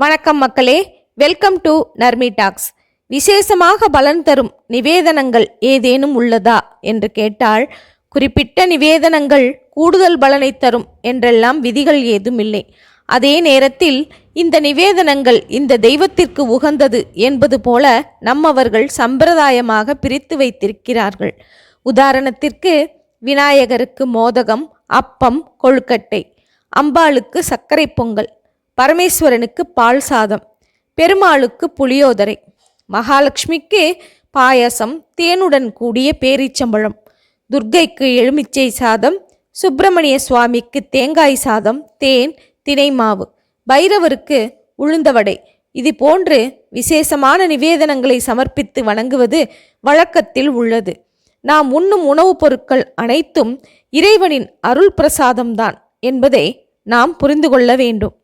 வணக்கம் மக்களே. Welcome to Narmi tax விசேஷமாக பலன் தரும் நிவேதனங்கள் ஏதேனும் உள்ளதா? என்று கேட்டால் குறிப்பிட்ட நிவேதனங்கள் கூடுதல் பலனை தரும் என்றெல்லாம் விதிகள் ஏதும் இல்லை. அதே நேரத்தில் இந்த நிவேதனங்கள் இந்த தெய்வத்திற்கு உகந்தது என்பது போல நம்மவர்கள் சம்பிரதாயமாக பிரித்து வைத்திருக்கிறார்கள். உதாரணத்திற்கு விநாயகருக்கு மோதகம் அப்பம் கொழுக்கட்டை அம்பாளுக்கு சர்க்கரை பொங்கல் பரமேஸ்வரனுக்கு பால் சாதம் பெருமாளுக்கு புளியோதரை மகாலட்சுமிக்கு பாயசம் தேனுடன் கூடிய பேரீச்சம்பழம் துர்க்கைக்கு எலுமிச்சை சாதம் சுப்பிரமணிய சுவாமிக்கு தேங்காய் சாதம் தேன் தினை மாவு பைரவருக்கு உளுந்தவடை இது போன்று விசேஷமான நிவேதனங்களை சமர்ப்பித்து வணங்குவது வழக்கத்தில் உள்ளது. நாம் உண்ணும் உணவுப் பொருட்கள் அனைத்தும் இறைவனின் அருள் பிரசாதம்தான் என்பதை நாம் புரிந்து கொள்ள வேண்டும்.